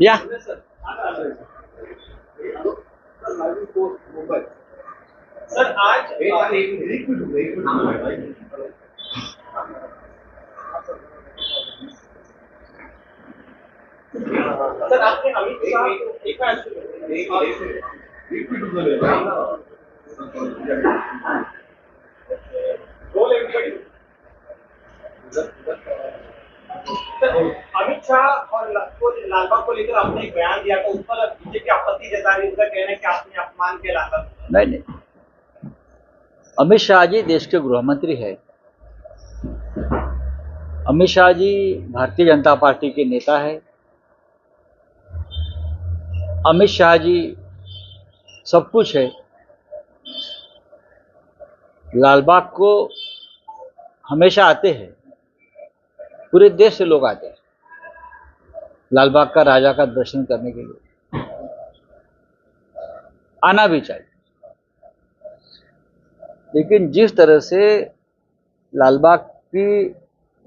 या सर आज सर आपने अमित शाह एक minute roll everybody sir Amit और लालबाग को लेकर आपने एक बयान दिया था, उस पर बीजेपी आपत्ति जता रही उनका कहना है कि आपने अपमान नहीं नहीं। अमित शाह जी देश के गृह मंत्री है। अमित शाह जी भारतीय जनता पार्टी के नेता है। अमित शाह जी सब कुछ है। लालबाग को हमेशा आते हैं। पूरे देश से लोग आते हैं। लालबाग का राजा का दर्शन करने के लिए। आना भी चाहिए। लेकिन जिस तरह से लालबाग की,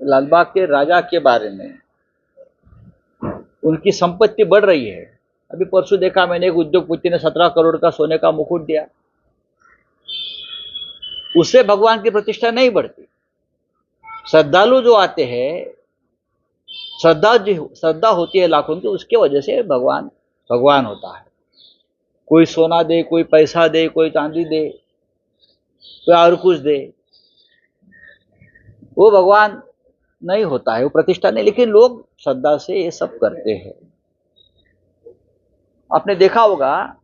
लालबाग के राजा के बारे में उनकी संपत्ति बढ़ रही है, अभी परसों देखा मैंने एक उद्योगपति ने सत्रह करोड़ का सोने का मुकुट दिया। उससे भगवान की प्रतिष्ठा नहीं बढ़ती। श्रद्धालु जो आते हैं श्रद्धा जो, श्रद्धा होती है लाखों की, उसके वजह से भगवान भगवान होता है। कोई सोना दे, कोई पैसा दे, कोई चांदी दे, कोई और कुछ दे, वो भगवान नहीं होता है, वो प्रतिष्ठा नहीं, लेकिन लोग श्रद्धा से ये सब करते हैं। आपने देखा होगा,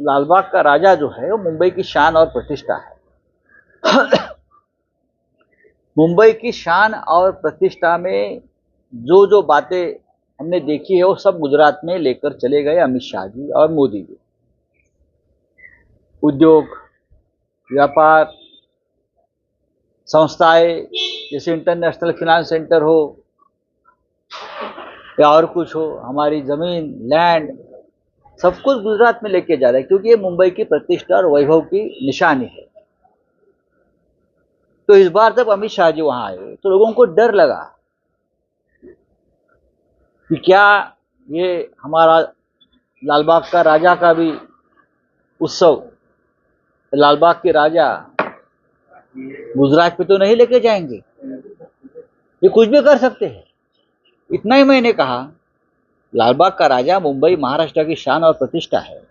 लालबाग का राजा जो है, वो मुंबई की शान और प्रतिष्ठा है। मुंबई की शान और प्रतिष्ठा में जो जो बातें हमने देखी है, वो सब गुजरात में लेकर चले गए अमित शाह जी और मोदी जी। उद्योग, व्यापार, संस्थाएँ, जैसे इंटरनेशनल फिनांस सेंटर हो, या और कुछ हो, हमारी ज़मीन लैंड सब कुछ गुजरात में लेके जा रहे हैं, क्योंकि ये मुंबई की प्रतिष्ठा और वैभव की निशानी है। तो इस बार जब अमित शाह जी वहाँ आए तो लोगों को डर लगा। कि क्या ये हमारा लालबाग का राजा का भी उत्सव, लालबाग के राजा गुजरात पे तो नहीं लेके जाएँगे? ये कुछ भी कर सकते हैं। इतना ही मैंने कहा, लालबाग का राजा मुंबई, महाराष्ट्र की शान और प्रतिष्ठा है।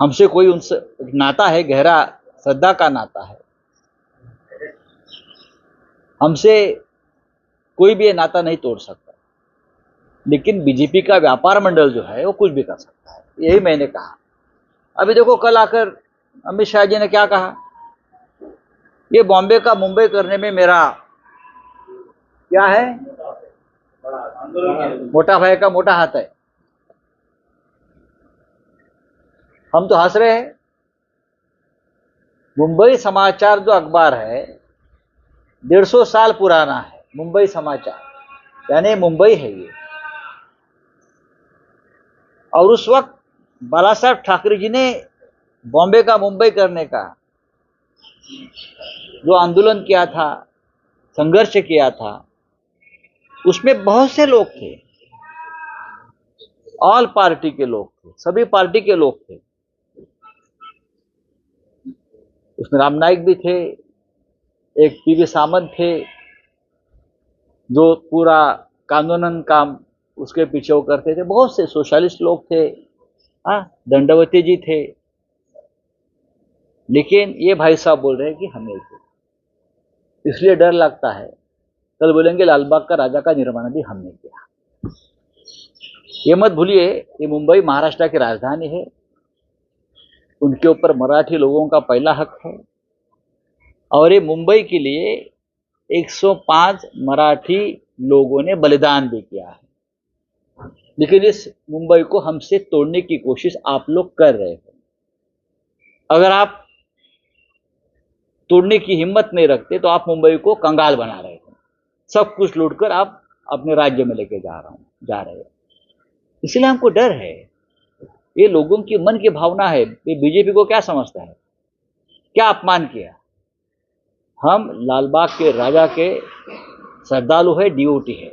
हमसे कोई उनसे, नाता है, गहरा श्रद्धा का नाता है। हमसे कोई भी ये नाता नहीं तोड़ सकता। लेकिन बीजेपी का व्यापार मंडल जो है, वो कुछ भी कर सकता है। यही मैंने कहा। अभी देखो, कल आकर अमित शाह जी ने क्या कहा? ये बॉम्बे का मुंबई करने में मेरा क्या है? मोटा भाई का मोटा हाथ है। हम तो हंस रहे हैं। मुंबई समाचार जो अखबार है, डेढ़ सौ साल पुराना है। मुंबई समाचार, यानी मुंबई है ये। और उस वक्त बाला साहब ठाकरे जी ने बॉम्बे का मुंबई करने का जो आंदोलन किया था, संघर्ष किया था, उसमें बहुत से लोग थे। ऑल पार्टी के लोग थे, सभी पार्टी के लोग थे। उसमें राम नाइक भी थे, एक पीवी सामंत थे जो पूरा कानूनन काम उसके पीछे वो करते थे। बहुत से सोशलिस्ट लोग थे हाँ दंडवती जी थे। लेकिन ये भाई साहब बोल रहे हैं कि हमें तो इसलिए डर लगता है। कल बोलेंगे, लालबाग का राजा का निर्माण भी हमने किया। ये मत भूलिए, ये मुंबई महाराष्ट्र की राजधानी है। उनके ऊपर मराठी लोगों का पहला हक है। और ये मुंबई के लिए 105 मराठी लोगों ने बलिदान भी किया है। लेकिन इस मुंबई को हमसे तोड़ने की कोशिश आप लोग कर रहे हैं। अगर आप तोड़ने की हिम्मत नहीं रखते तो आप मुंबई को कंगाल बना रहे हैं। सब कुछ लूटकर आप अपने राज्य में लेके जा रहा हूँ, जा रहे हो। इसलिए हमको डर है। ये लोगों की मन की भावना है। ये बीजेपी को क्या समझता है? क्या अपमान किया? हम लालबाग के राजा के श्रद्धालु है ड्यूटी है।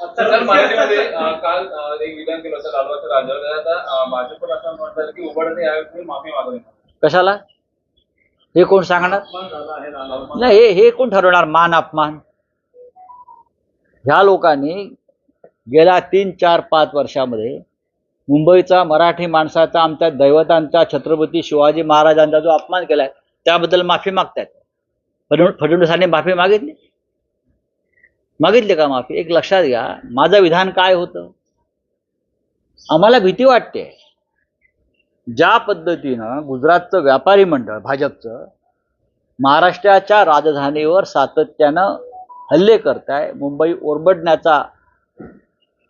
सर मराठीमध्ये अं, काल अं, एक विधान केलं होतं लालबागच्या राजावर तर आता अं, भाजपला असं म्हणतात की उघडने यावेळी माफी मागावी कशाला? हे कोण सांगणार? नाही हे हे कोण ठरवणार? मान अपमान? ह्या लोकांनी गेल्या तीन चार पाच वर्षामध्ये मुंबईचा मराठी माणसाचा आमच्या दैवतांचा छत्रपती शिवाजी महाराजांचा जो अपमान केलाय त्याबद्दल माफी मागतायत. फडण फडणवीसांनी माफी मागितली? मागितली का माफी? एक लक्षात घ्या माझं विधान काय होतं? आम्हाला भीती वाटते. ज्या पद्धतीनं गुजरातचं व्यापारी मंडळ भाजपचं महाराष्ट्राच्या राजधानीवर सातत्यानं हल्ले करताय मुंबई ओरबडण्याचा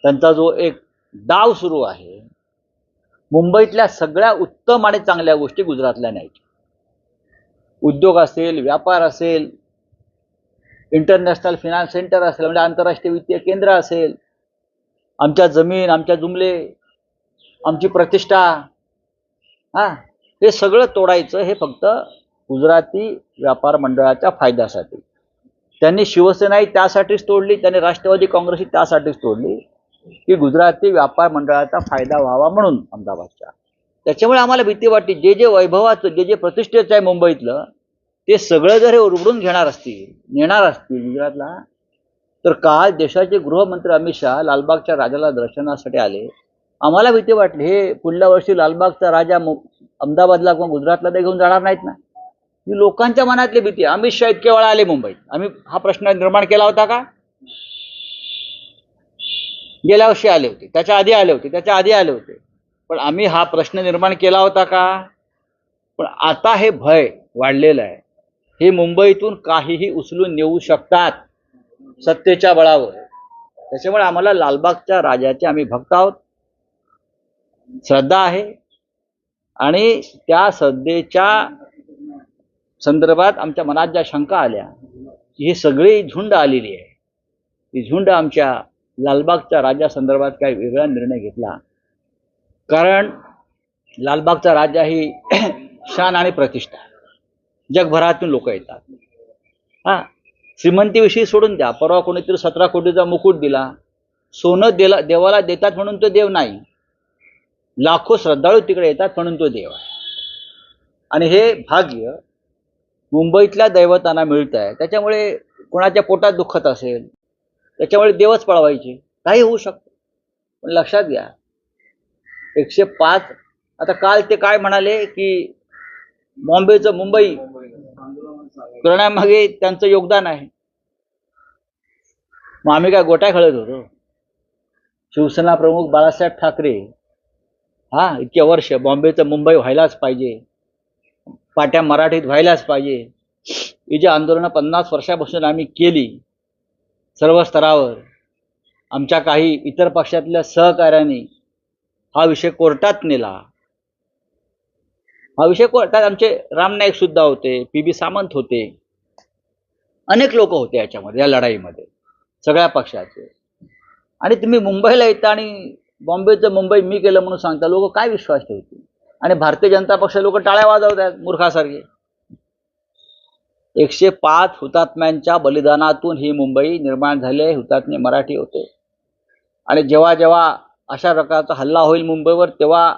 त्यांचा जो एक डाव सुरू आहे मुंबईतल्या सगळ्या उत्तम आणि चांगल्या गोष्टी गुजरातल्या न्यायच्या उद्योग असेल व्यापार असेल इंटरनॅशनल फिनान्स सेंटर असेल म्हणजे आंतरराष्ट्रीय वित्तीय केंद्र असेल आमच्या जमीन आमच्या जुमले आमची प्रतिष्ठा हा हे सगळं तोडायचं हे फक्त गुजराती व्यापार मंडळाच्या फायद्यासाठी. त्यांनी शिवसेनाही त्यासाठीच तोडली त्यांनी राष्ट्रवादी काँग्रेसही त्यासाठीच तोडली की गुजराती व्यापार मंडळाचा फायदा व्हावा म्हणून अहमदाबादच्या. त्याच्यामुळे आम्हाला भीती वाटते. जे जे वैभवाचं जे जे प्रतिष्ठेचं आहे मुंबईतलं ते सगळं जर हे उरबडून घेणार असतील नेणार असतील गुजरातला तर काल देशाचे गृहमंत्री अमित शहा लालबागच्या राजाला दर्शनासाठी आले. आम्हाला भीती वाटली हे पुढल्या वर्षी लालबागचा राजा अहमदाबादला किंवा गुजरातला ते घेऊन जाणार नाहीत ना. ही लोकांच्या मनातली भीती. अमित शहा इतके वेळा आले मुंबईत. आम्ही हा प्रश्न निर्माण केला होता का? गेल्या वर्षी आले होते. त्याच्या आधी आले होते. त्याच्या आधी आले होते. पण आम्ही हा प्रश्न निर्माण केला होता का? पण आता हे भय वाढलेलं आहे. हे मुंबईतून काहीही उचलून नेऊ शकतात सत्तेच्या बळावर. त्याच्यामुळे आम्हाला लालबागच्या राजाचे आम्ही भक्त आहोत. श्रद्धा आहे. आणि त्या श्रद्धेच्या संदर्भात आमच्या मनात ज्या शंका आल्या की ही सगळी झुंड आलेली आहे. ही झुंड आमच्या लालबागच्या राजा संदर्भात काही वेगळा निर्णय घेतला. कारण लालबागचा राजा ही शान आणि प्रतिष्ठा जगभरातून लोक येतात. हा श्रीमंतीविषयी सोडून द्या. परवा कोणीतरी सतरा कोटीचा मुकुट दिला. सोनं देला देवाला देतात म्हणून तो देव नाही. लाखो श्रद्धाळू तिकडे येतात म्हणून तो देव आहे. आणि हे भाग्य मुंबईतल्या दैवतांना मिळत आहे. त्याच्यामुळे कोणाच्या पोटात दुखत असेल त्याच्यामुळे देवच पळवायचे काही होऊ शकतं. पण लक्षात घ्या एकशे पाच. आता काल ते काय म्हणाले की बॉम्बेचं मुंबई करण्यामागे त्यांचं योगदान आहे. मग आम्ही काय गोट्या खेळत होतो? शिवसेना प्रमुख बाळासाहेब ठाकरे हा इतके वर्ष बॉम्बेचं मुंबई व्हायलाच पाहिजे. पाट्या मराठीत व्हायलाच पाहिजे. ही जी आंदोलनं पन्नास वर्षापासून आम्ही केली सर्व स्तरावर आमच्या काही इतर पक्षातल्या सहकाऱ्यांनी हा विषय कोर्टात नेला. हा विषय कोर्टात आमचे राम नाईक सुद्धा होते पी बी सामंत होते. अनेक लोक होते याच्यामध्ये या लढाईमध्ये सगळ्या पक्षाचे. आणि तुम्ही मुंबईला येता आणि बॉम्बेचं मुंबई मी केलं म्हणून सांगता लोक काय विश्वास ठेवतील? आणि भारतीय जनता पक्ष लोक टाळ्या वाजवत आहेत मूर्खासारखे. एकशे पाच हुतात्म्यांच्या बलिदानातून ही मुंबई निर्माण झाली आहे हुतात्मे मराठी होते. आणि जेव्हा जेव्हा अशा प्रकारचा हल्ला होईल मुंबईवर तेव्हा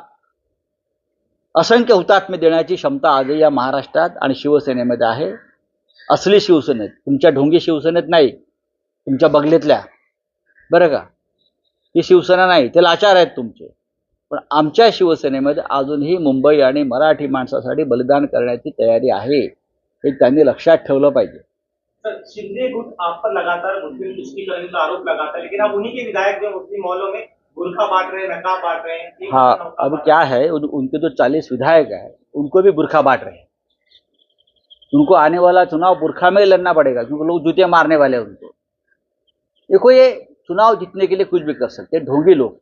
असंख्य हुतात्मे देण्याची क्षमता आजही या महाराष्ट्रात आणि शिवसेनेमध्ये आहे. असली शिवसेनेत तुमच्या ढोंगी शिवसेनेत नाही तुमच्या बगलेतल्या बरं का? ही शिवसेना नाही ते लाचार आहेत तुमचे. पण आमच्या शिवसेनेमध्ये अजूनही मुंबई आणि मराठी माणसासाठी बलिदान करण्याची तयारी आहे हे त्यांनी लक्षात ठेवलं पाहिजे. शिंदे गुट आप पर लगातार मुस्लिम तुष्टिकरण का आरोप लगाता है लेकिन आप उन्हीं के विधायक जो मुस्लिम मॉलों में बुरखा बांट रहे हैं नकाब बांट रहे हैं हाँ अब क्या है। उन, उनके जो चालीस विधायक है उनको भी बुरखा बांट रहे हैं। उनको आने वाला चुनाव बुरखा में लड़ना पड़ेगा क्योंकि लोग जूते मारने वाले हैं उनको। देखो ये चुनाव जीतने के लिए कुछ भी कर सकते हैं ढोंगी लोग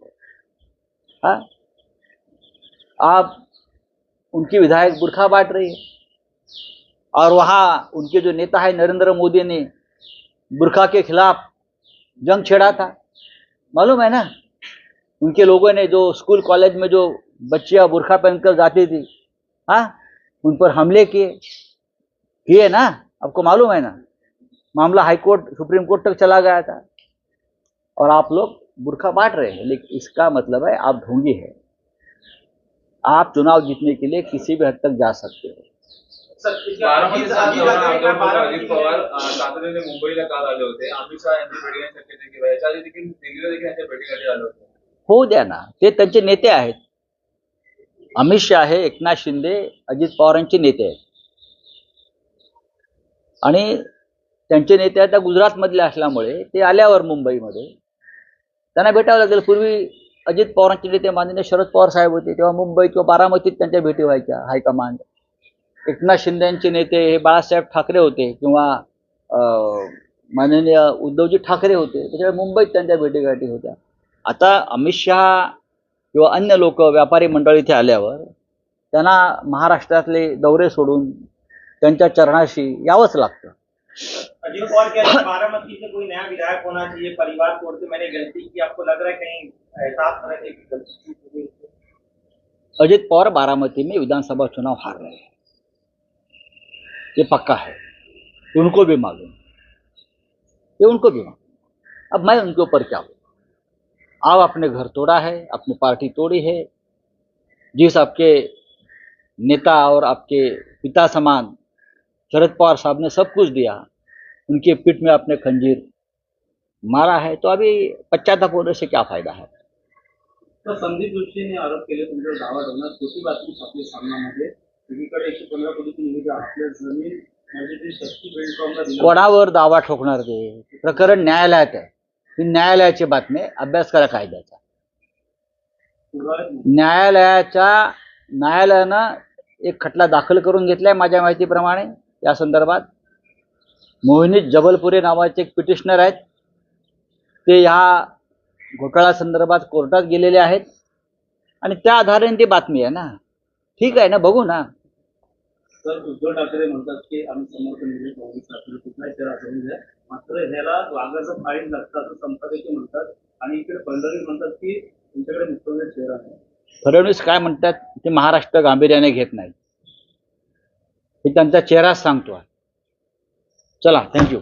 हाँ? आप उनकी विधायक बुरखा बांट रही है। और वहाँ उनके जो नेता है नरेंद्र मोदी ने बुरखा के खिलाफ जंग छेड़ा था। मालूम है ना? उनके लोगों ने जो स्कूल कॉलेज में जो बच्चियाँ बुरखा पहनकर जाती थी हाँ उन पर हमले किए। किए ना? आपको मालूम है ना? मामला हाई कोर्ट, सुप्रीम कोर्ट तक चला गया था। और आप लोग बुरखा बांट रहे हैं, लेकिन इसका मतलब है आप ढोंगी है। आप चुनाव जीतने के लिए किसी भी हद तक जा सकते हो। मुंबईला काल आले होते अमित भेट देखील दिल्लीला देखील यांच्या आले होते होऊ द्या ना. ते त्यांचे नेते आहेत. अमित शहा हे एकनाथ शिंदे अजित पवारांचे नेते आहेत. आणि त्यांचे नेते आता गुजरातमधले असल्यामुळे ते आल्यावर मुंबईमध्ये. त्यांना भेटावं लागेल. पूर्वी अजित पवारांचे नेते माननीय शरद पवार साहेब होते तेव्हा मुंबई किंवा बारामतीत त्यांच्या भेटी व्हायच्या हायकमांड. एकनाथ शिंदेचे नेते हे बाळासाहेब ठाकरे होते किंवा माननीय उद्धवजी ठाकरे होते. त्याच्यामुळे मुंबईत त्यांच्या भेटीगाठी होत्या. आता अमित शहा किंवा अन्य लोक व्यापारी मंडळ इथे आल्यावर त्यांना महाराष्ट्रातले दौरे सोडून त्यांच्या चरणाशी यावंच लागतं. अजित पवार कह रहे बारामती से कोई नया विधायक होना चाहिए परिवार तोड़ के मैंने गलती की आपको लग रहा है कहीं एहसास हो रहा है कि गलती की हो गई है? अजित पवार बारामती में विधानसभा चुनाव हार रहे हैं। ये पक्का है। उनको भी मालूम। ये उनको भी मालूम। अब मैं उनके ऊपर क्या बोलूं? आप अपने घर तोड़ा है अपनी पार्टी तोड़ी है जिस आपके नेता और आपके पिता समान शरद पवार साहब ने सब कुछ दिया उनके पीठ में आपने खंजीर मारा है तो अभी पश्चाताप होने से क्या फ़ायदा है? तर संदीप जोशीने आरोप केले तुमच्यावर दावा ठेवणार खोटी बातमी छापली सामनामध्ये एकीकडे एकशे पंधरा कोटीची निविदा आपल्या ज़मीन म्हणजे ती शक्ती बेल्टकॉमला कोणावर दावा ठोकणार ते? प्रकरण न्यायालयात आहे. ही न्यायालयाची बातमी अभ्यास करा कायद्याचा. न्यायालयाच्या न्यायालयानं एक खटला दाखल करून घेतलाय माझ्या माहितीप्रमाणे या संदर्भात. मोहिनी जबलपुरे नावाचे एक पिटिशनर आहेत. ते ह्या घोटाळा संदर्भात कोर्टात गेलेले आहेत. आणि त्या आधाराने ती बातमी आहे ना. ठीक आहे ना बघू ना. सर उद्धव ठाकरे म्हणतात की आम्ही समर्थन मात्र ह्याला वाघाचं फाईन लागतं असं संपादकीय म्हणतात. आणि इकडे फडणवीस म्हणतात की तुमच्याकडे मुख्यमंत्री चेहरा नाही फडणवीस काय म्हणतात? ते महाराष्ट्र गांभीर्याने घेत नाही. हे त्यांचा चेहराच सांगतो चला थँक्यू.